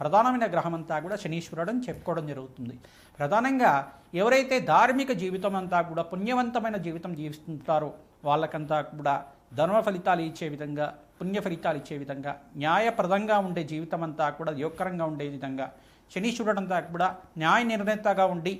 ప్రధానమైన గ్రహం అంతా కూడా శనీశ్వరుడు అని చెప్పుకోవడం జరుగుతుంది. ప్రధానంగా ఎవరైతే ధార్మిక జీవితం అంతా కూడా పుణ్యవంతమైన జీవితం జీవిస్తుంటారో వాళ్ళకంతా కూడా ధర్మ ఫలితాలు ఇచ్చే విధంగా పుణ్య ఫలితాలు ఇచ్చే విధంగా న్యాయప్రదంగా ఉండే జీవితం అంతా కూడా యోగకరంగా ఉండే విధంగా శనీశ్వరుడు అంతా కూడా న్యాయ నిర్ణేతగా ఉండి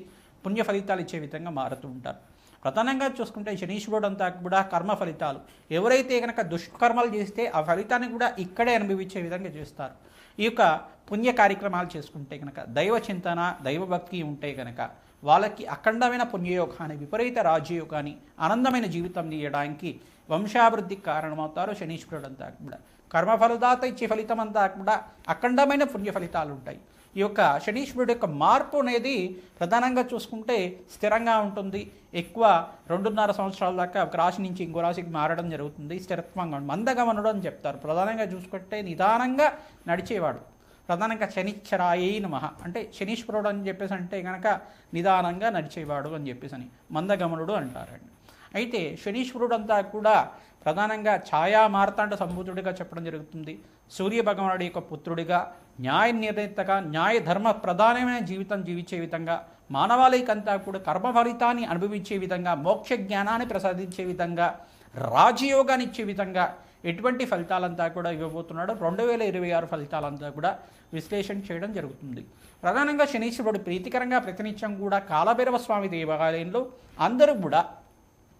పుణ్య ఫలితాలు ఇచ్చే విధంగా మారుతూ ఉంటారు. ప్రధానంగా చూసుకుంటే శనీశ్వరుడు అంతా కూడా కర్మ ఫలితాలు. ఎవరైతే కనుక దుష్కర్మలు చేస్తే ఆ ఫలితాన్ని కూడా ఇక్కడే అనుభవించే విధంగా చేస్తారు. ఈ యొక్క పుణ్య కార్యక్రమాలు చేసుకుంటే కనుక దైవ చింతన దైవభక్తి ఉంటే కనుక వాళ్ళకి అఖండమైన పుణ్యయోగాన్ని విపరీత రాజయోగాన్ని ఆనందమైన జీవితం తీయడానికి వంశాభివృద్ధికి కారణమవుతారు శనీశ్వరుడు అంతా కూడా. కర్మఫలదాత ఇచ్చే ఫలితం అంతా కూడా అఖండమైన పుణ్య ఫలితాలు ఉంటాయి ఈ యొక్క శనీశ్వరుడు యొక్క మార్పు అనేది ప్రధానంగా చూసుకుంటే స్థిరంగా ఉంటుంది. ఎక్కువ రెండున్నర సంవత్సరాల దాకా ఒక రాశి నుంచి ఇంకో రాశికి మారడం జరుగుతుంది. స్థిరత్వంగా మందగమనుడు అని చెప్తారు. ప్రధానంగా చూసుకుంటే నిదానంగా నడిచేవాడు. ప్రధానంగా శనిచ్చరాయి నమః. అంటే శనీశ్వరుడు అని చెప్పేసి అంటే కనుక నిదానంగా నడిచేవాడు అని చెప్పేసి అని మందగమనుడు అంటారండి. అయితే శనీశ్వరుడు అంతా కూడా ప్రధానంగా ఛాయా మార్తాండ సంభూతుడిగా చెప్పడం జరుగుతుంది. సూర్య భగవానుడి యొక్క పుత్రుడిగా న్యాయ నిర్ణేతగా న్యాయ ధర్మ ప్రధానమైన జీవితం జీవించే విధంగా మానవాళికంతా కూడా కర్మ ఫలితాన్ని అనుభవించే విధంగా మోక్ష జ్ఞానాన్ని ప్రసాదించే విధంగా రాజయోగాన్ని ఇచ్చే విధంగా ఎటువంటి ఫలితాలంతా కూడా ఇవ్వబోతున్నాడు రెండు వేల ఇరవై ఆరు ఫలితాలంతా కూడా విశ్లేషణ చేయడం జరుగుతుంది. ప్రధానంగా శనీశ్వరుడు ప్రీతికరంగా ప్రతినిత్యం కూడా కాలభైరవ స్వామి దేవాలయంలో అందరూ కూడా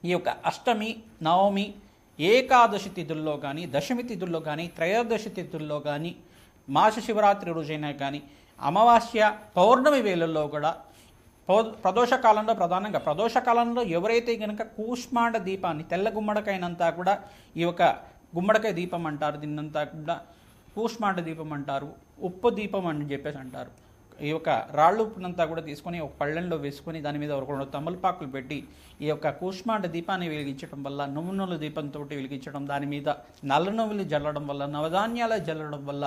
ఈ యొక్క అష్టమి నవమి ఏకాదశి తిథుల్లో కానీ దశమి తిథుల్లో కానీ త్రయోదశి తిథుల్లో కానీ మాస శివరాత్రి రోజైనా కానీ అమావాస్య పౌర్ణమి వేళల్లో కూడా పౌ- ప్రదోష కాలంలో ప్రధానంగా ప్రదోష కాలంలో ఎవరైతే కనుక కూష్మాండ దీపాన్ని తెల్ల గుమ్మడికైనంతా కూడా ఈ యొక్క గుమ్మడికాయ దీపం అంటారు దీన్నంతా కూడా కూష్మాండ దీపం అంటారు ఉప్పు దీపం అని చెప్పేసి అంటారు. ఈ యొక్క రాళ్ళు ఉప్పునంతా కూడా తీసుకొని ఒక పళ్ళెంలో వేసుకొని దాని మీద ఒక రెండు తమలపాకులు పెట్టి ఈ యొక్క కూష్మాండ దీపాన్ని వెలిగించడం వల్ల నువ్వు నూనె దీపంతో వెలిగించడం దాని మీద నల్ల నువ్వులు జల్లడం వల్ల నవధాన్యాలు జల్లడం వల్ల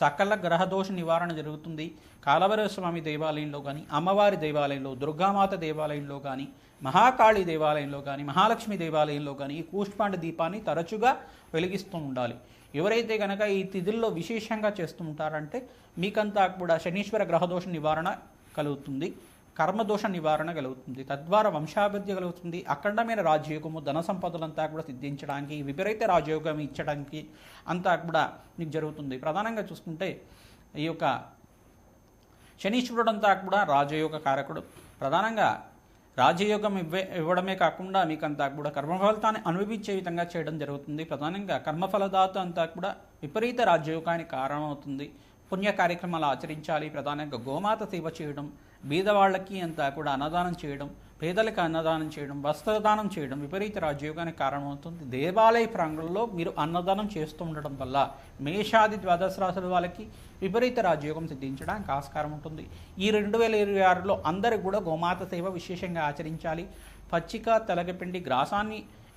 సకల గ్రహదోష నివారణ జరుగుతుంది. కాలభైరవ స్వామి దేవాలయంలో కానీ అమ్మవారి దేవాలయంలో దుర్గామాత దేవాలయంలో కానీ మహాకాళి దేవాలయంలో కానీ మహాలక్ష్మి దేవాలయంలో కానీ ఈ కూష్పాండ దీపాన్ని తరచుగా వెలిగిస్తూ ఉండాలి. ఎవరైతే కనుక ఈ తిథుల్లో విశేషంగా చేస్తూ ఉంటారంటే మీకంతా కూడా శనీశ్వర గ్రహదోష నివారణ కలుగుతుంది. కర్మదోష నివారణ కలుగుతుంది. తద్వారా వంశాభివృద్ధి కలుగుతుంది. అఖండమైన రాజయోగము ధన సంపదలంతా కూడా సిద్ధించడానికి విపరీత రాజయోగం ఇచ్చడానికి అంతా కూడా మీకు జరుగుతుంది. ప్రధానంగా చూసుకుంటే ఈ యొక్క శనీశ్వరుడు అంతా కూడా రాజయోగ కారకుడు. ప్రధానంగా రాజయోగం ఇవ్వే ఇవ్వడమే కాకుండా మీకంతా కూడా కర్మఫలితాన్ని అనుభవించే విధంగా చేయడం జరుగుతుంది. ప్రధానంగా కర్మఫలదాత అంతా కూడా విపరీత రాజయోగానికి కారణమవుతుంది. పుణ్య కార్యక్రమాలు ఆచరించాలి. ప్రధానంగా గోమాత సేవ చేయడం బీదవాళ్ళకి అంతా కూడా అన్నదానం చేయడం పేదలకు అన్నదానం చేయడం వస్త్రదానం చేయడం విపరీత రాజయోగానికి కారణమవుతుంది. దేవాలయ ప్రాంగణంలో మీరు అన్నదానం చేస్తూ ఉండడం వల్ల మేషాది ద్వాదశ రాశుల వాళ్ళకి విపరీత రాజయోగం సిద్ధించడానికి ఆస్కారం ఉంటుంది. ఈ రెండు వేల ఇరవై ఆరులో అందరూ కూడా గోమాత సేవ విశేషంగా ఆచరించాలి. పచ్చిక తెలగపిండి గ్రాసాన్ని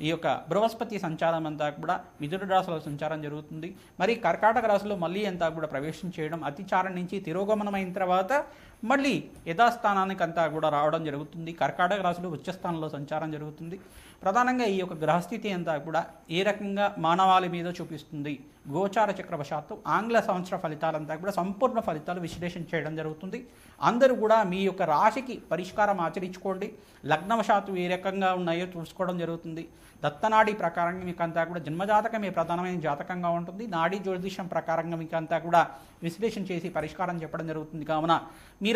ఈ యొక్క బృహస్పతి సంచారం అంతా కూడా మిథున రాశిలో సంచారం జరుగుతుంది. మరి కర్కాటక రాశిలో మళ్ళీ అంతా కూడా ప్రవేశం చేయడం అతిచారం నుంచి తిరోగమనమైన తర్వాత మళ్ళీ యథాస్థానానికి అంతా కూడా రావడం జరుగుతుంది. కర్కాటక రాశిలో ఉచ్చస్థానంలో సంచారం జరుగుతుంది. ప్రధానంగా ఈ యొక్క గ్రహస్థితి అంతా కూడా ఏ రకంగా మానవాళి మీద చూపిస్తుంది? గోచార చక్రవశాత్తు ఆంగ్ల సంవత్సర ఫలితాలంతా కూడా సంపూర్ణ ఫలితాలు విశ్లేషణ చేయడం జరుగుతుంది. అందరూ కూడా మీ యొక్క రాశికి పరిష్కారం ఆచరించుకోండి. లగ్నవశాత్తు ఏ రకంగా ఉన్నాయో చూసుకోవడం జరుగుతుంది. దత్తనాడి ప్రకారంగా మీకు అంతా కూడా జన్మజాతకమే ప్రధానమైన జాతకంగా ఉంటుంది. నాడీ జ్యోతిషం ప్రకారంగా మీకు అంతా కూడా విశ్లేషణ చేసి పరిష్కారం చెప్పడం జరుగుతుంది. కావున మీరు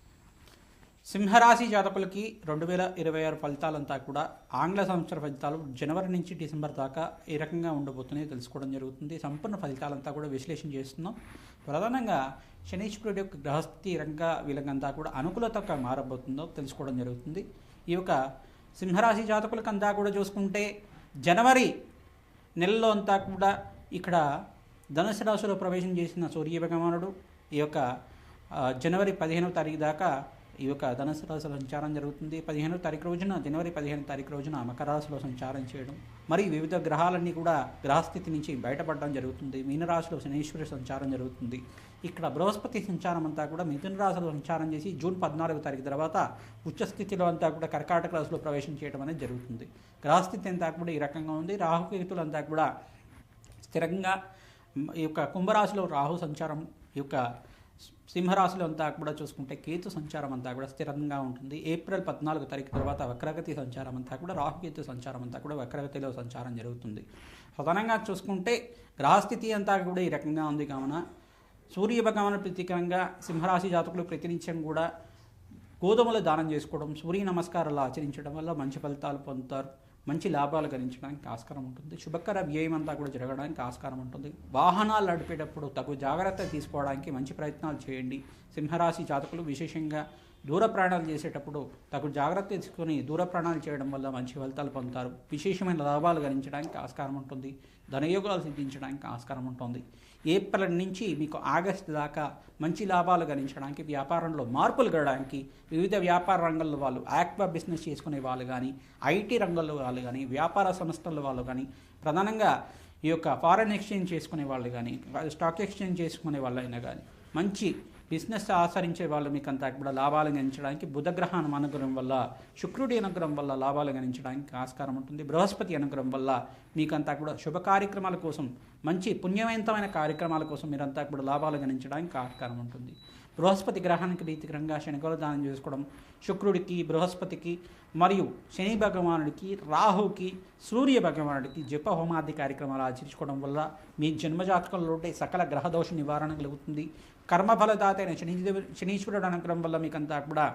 సింహరాశి జాతకులకి రెండు వేల ఇరవై ఆరు ఫలితాలంతా కూడా ఆంగ్ల సంవత్సర ఫలితాలు జనవరి నుంచి డిసెంబర్ దాకా ఏ రకంగా ఉండబోతున్నాయో తెలుసుకోవడం జరుగుతుంది. సంపూర్ణ ఫలితాలంతా కూడా విశ్లేషణ చేస్తున్నాం. ప్రధానంగా శనీశ్వరుడు యొక్క గ్రహస్థితి రంగా వీళ్ళకంతా కూడా అనుకూలతగా మారబోతుందో తెలుసుకోవడం జరుగుతుంది. ఈ యొక్క సింహరాశి జాతకులకంతా కూడా చూసుకుంటే జనవరి నెలలో అంతా కూడా ఇక్కడ ధనుసు రాశిలో ప్రవేశం చేసిన సూర్య భగవానుడు ఈ యొక్క జనవరి పదిహేనవ తారీఖు దాకా ఈ యొక్క ధనుసు రాశిలో సంచారం జరుగుతుంది. పదిహేనో తారీఖు రోజున జనవరి పదిహేను తారీఖు రోజున మకర రాశిలో సంచారం చేయడం. మరి వివిధ గ్రహాలన్నీ కూడా గ్రహస్థితి నుంచి బయటపడడం జరుగుతుంది. మీనరాశిలో శనీశ్వరి సంచారం జరుగుతుంది. ఇక్కడ బృహస్పతి సంచారం అంతా కూడా మిథున రాశిలో సంచారం చేసి జూన్ పద్నాలుగు తారీఖు తర్వాత ఉచ్చస్థితిలో అంతా కూడా కర్కాటక రాశిలో ప్రవేశం చేయడం అనేది జరుగుతుంది. గ్రహస్థితి అంతా కూడా ఈ రకంగా ఉంది. రాహుకేతులు అంతా కూడా స్థిరంగా ఈ యొక్క కుంభరాశిలో రాహు సంచారం ఈ యొక్క సింహరాశులు అంతా కూడా చూసుకుంటే కేతు సంచారం అంతా కూడా స్థిరంగా ఉంటుంది. ఏప్రిల్ పద్నాలుగు తారీఖు తర్వాత వక్రగతి సంచారం అంతా కూడా రాహుకేతు సంచారం అంతా కూడా వక్రగతిలో సంచారం జరుగుతుంది. ప్రధానంగా చూసుకుంటే గ్రహస్థితి అంతా కూడా ఈ రకంగా ఉంది కావున సూర్య భగవాను ప్రతీకంగా సింహరాశి జాతకులు ప్రతినిత్యం కూడా గోధుమలు దానం చేసుకోవడం సూర్య నమస్కారాలు ఆచరించడం వల్ల మంచి ఫలితాలు పొందుతారు. మంచి లాభాలు గణించడానికి ఆస్కారం ఉంటుంది. శుభకర వ్యయం అంతా కూడా జరగడానికి ఆస్కారం ఉంటుంది. వాహనాలు నడిపేటప్పుడు తగు జాగ్రత్త తీసుకోవడానికి మంచి ప్రయత్నాలు చేయండి. సింహరాశి జాతకులు విశేషంగా దూర ప్రయాణాలు చేసేటప్పుడు తగు జాగ్రత్త తీసుకొని దూర ప్రయాణాలు చేయడం వల్ల మంచి ఫలితాలు పొందుతారు. విశేషమైన లాభాలు గణించడానికి ఆస్కారం ఉంటుంది. ధనయోగాలు సిద్ధించడానికి ఆస్కారం ఉంటుంది. ఏప్రిల్ నుంచి మీకు ఆగస్టు దాకా మంచి లాభాలు గణించడానికి వ్యాపారంలో మార్పులు గడడానికి వివిధ వ్యాపార రంగంలో వాళ్ళు ఆక్వా బిజినెస్ చేసుకునే వాళ్ళు కానీ ఐటీ రంగంలో వాళ్ళు కానీ వ్యాపార సంస్థల వాళ్ళు కానీ ప్రధానంగా ఈ యొక్క ఫారెన్ ఎక్స్చేంజ్ చేసుకునే వాళ్ళు కానీ స్టాక్ ఎక్స్చేంజ్ చేసుకునే వాళ్ళైనా కానీ మంచి బిజినెస్ ఆచరించే వాళ్ళు మీకు అంతా కూడా లాభాలు గణించడానికి బుధగ్రహం అనుగ్రహం వల్ల శుక్రుడి అనుగ్రహం వల్ల లాభాలు గణించడానికి ఆస్కారం ఉంటుంది. బృహస్పతి అనుగ్రహం వల్ల మీకంతా కూడా శుభ కార్యక్రమాల కోసం మంచి పుణ్యవంతమైన కార్యక్రమాల కోసం మీరంతా కూడా లాభాలు గణించడానికి ఆస్కారం ఉంటుంది. బృహస్పతి గ్రహానికి రీతికరంగా శనిగోళ దానం చేసుకోవడం శుక్రుడికి బృహస్పతికి మరియు శని భగవానుడికి రాహుకి సూర్య భగవానుడికి జప హోమాది కార్యక్రమాలు ఆచరించుకోవడం వల్ల మీ జన్మజాతకంలో ఉండే సకల గ్రహదోష నివారణ కలుగుతుంది. కర్మఫలదాత అయిన శని శనీశ్వరుడు అనుగ్రహం వల్ల మీకంతా కూడా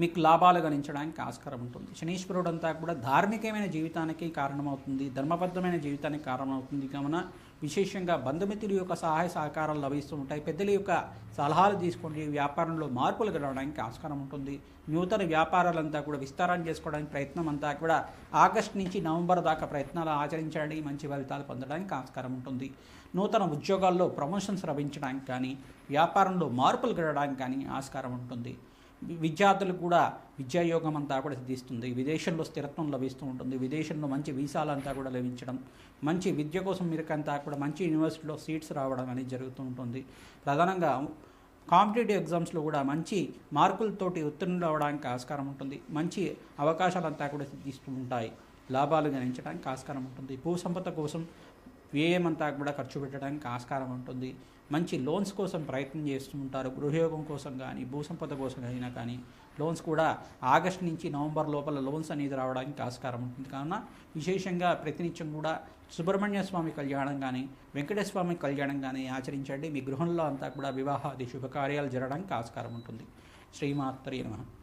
మీకు లాభాలు గణించడానికి ఆస్కారం ఉంటుంది. శనీశ్వరుడు అంతా కూడా ధార్మికమైన జీవితానికి కారణమవుతుంది ధర్మబద్ధమైన జీవితానికి కారణమవుతుంది. కావున విశేషంగా బంధుమిత్రుల యొక్క సహాయ సహకారాలు లభిస్తూ ఉంటాయి. పెద్దల యొక్క సలహాలు తీసుకొని వ్యాపారంలో మార్పులు గడవడానికి ఆస్కారం ఉంటుంది. నూతన వ్యాపారాలంతా కూడా విస్తారం చేసుకోవడానికి ప్రయత్నం అంతా కూడా ఆగస్ట్ నుంచి నవంబర్ దాకా ప్రయత్నాలు ఆచరించడానికి మంచి ఫలితాలు పొందడానికి ఆస్కారం ఉంటుంది. నూతన ఉద్యోగాల్లో ప్రమోషన్స్ లభించడానికి కానీ వ్యాపారంలో మార్పులు గడడానికి కానీ ఆస్కారం ఉంటుంది. విద్యార్థులకు కూడా విద్యాయోగం అంతా కూడా సిద్ధిస్తుంది. విదేశంలో స్థిరత్వం లభిస్తూ ఉంటుంది. విదేశంలో మంచి వీసాలు అంతా కూడా లభించడం మంచి విద్య కోసం మీరుకంతా కూడా మంచి యూనివర్సిటీలో సీట్స్ రావడం అనేది జరుగుతూ ఉంటుంది. ప్రధానంగా కాంపిటేటివ్ ఎగ్జామ్స్లో కూడా మంచి మార్కులతోటి ఉత్తీర్ణులు అవడానికి ఆస్కారం ఉంటుంది. మంచి అవకాశాలంతా కూడా సిద్ధిస్తూ ఉంటాయి. లాభాలు గణించడానికి ఆస్కారం ఉంటుంది. భూ సంపద కోసం వ్యయం అంతా కూడా ఖర్చు పెట్టడానికి ఆస్కారం ఉంటుంది. మంచి లోన్స్ కోసం ప్రయత్నం చేస్తూ ఉంటారు. గృహయోగం కోసం కానీ భూసంపద కోసం అయినా కానీ లోన్స్ కూడా ఆగస్ట్ నుంచి నవంబర్ లోపల లోన్స్ అనేది రావడానికి ఆస్కారం ఉంటుంది. కావున విశేషంగా ప్రతినిత్యం కూడా సుబ్రహ్మణ్య స్వామి కళ్యాణం కానీ వెంకటేశ్వర స్వామి కళ్యాణం కానీ ఆచరించండి. మీ గృహంలో అంతా కూడా వివాహాది శుభకార్యాలు జరగడానికి ఆస్కారం ఉంటుంది. శ్రీమాత్రి నమః.